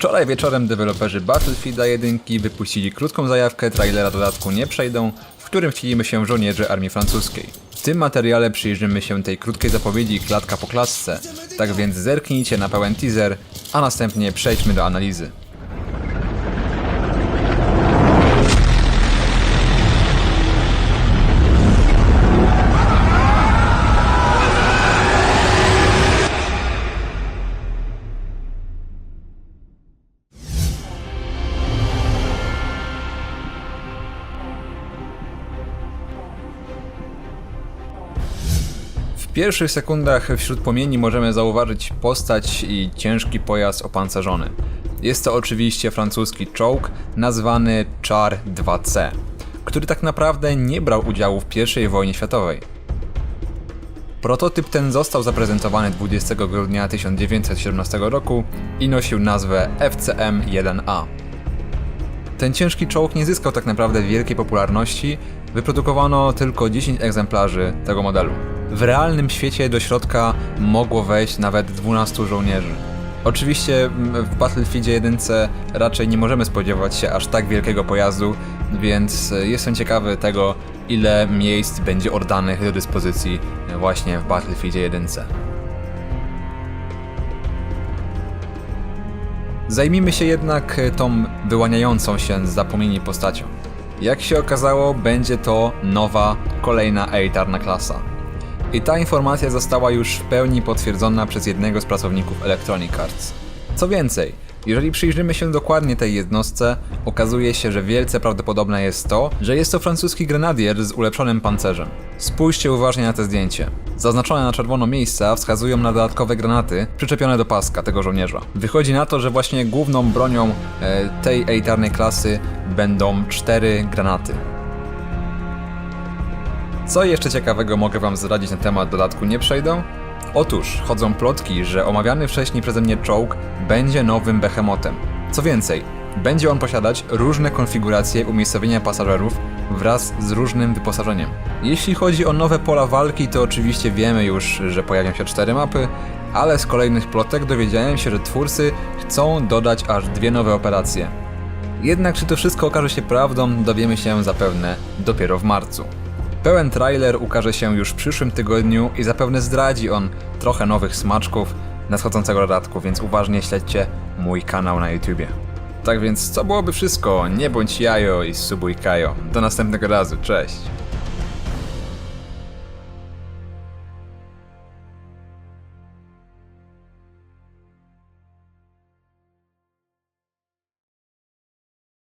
Wczoraj wieczorem deweloperzy Battlefielda 1 wypuścili krótką zajawkę trailera dodatku Nie Przejdą, w którym wcielimy się w żołnierzy armii francuskiej. W tym materiale przyjrzymy się tej krótkiej zapowiedzi klatka po klatce, tak więc zerknijcie na pełen teaser, a następnie przejdźmy do analizy. W pierwszych sekundach wśród płomieni możemy zauważyć postać i ciężki pojazd opancerzony. Jest to oczywiście francuski czołg nazwany Char 2C, który tak naprawdę nie brał udziału w I wojnie światowej. Prototyp ten został zaprezentowany 20 grudnia 1917 roku i nosił nazwę FCM-1A. Ten ciężki czołg nie zyskał tak naprawdę wielkiej popularności, wyprodukowano tylko 10 egzemplarzy tego modelu. W realnym świecie do środka mogło wejść nawet 12 żołnierzy. Oczywiście w Battlefieldzie 1 raczej nie możemy spodziewać się aż tak wielkiego pojazdu, więc e, jestem ciekawy tego, ile miejsc będzie oddanych do dyspozycji właśnie w Battlefieldzie 1. Zajmijmy się jednak e, tą wyłaniającą się z zapomnieni postacią. Jak się okazało, będzie to nowa, kolejna elitarna klasa. I ta informacja została już w pełni potwierdzona przez jednego z pracowników Electronic Arts. Co więcej, jeżeli przyjrzymy się dokładnie tej jednostce, okazuje się, że wielce prawdopodobne jest to, że jest to francuski grenadier z ulepszonym pancerzem. Spójrzcie uważnie na to zdjęcie. Zaznaczone na czerwono miejsca wskazują na dodatkowe granaty przyczepione do paska tego żołnierza. Wychodzi na to, że właśnie główną bronią e, tej elitarnej klasy będą cztery granaty. Co jeszcze ciekawego mogę Wam zdradzić na temat dodatku Nie Przejdą? Otóż chodzą plotki, że omawiany wcześniej przeze mnie czołg będzie nowym behemotem. Co więcej, będzie on posiadać różne konfiguracje umiejscowienia pasażerów wraz z różnym wyposażeniem. Jeśli chodzi o nowe pola walki, to oczywiście wiemy już, że pojawią się cztery mapy, ale z kolejnych plotek dowiedziałem się, że twórcy chcą dodać aż dwie nowe operacje. Jednak czy to wszystko okaże się prawdą, dowiemy się zapewne dopiero w marcu. Pełen trailer ukaże się już w przyszłym tygodniu i zapewne zdradzi on trochę nowych smaczków nadchodzącego dodatku, więc uważnie śledźcie mój kanał na YouTubie. Tak więc to byłoby wszystko. Nie bądź jajo i subuj kajo. Do następnego razu. Cześć.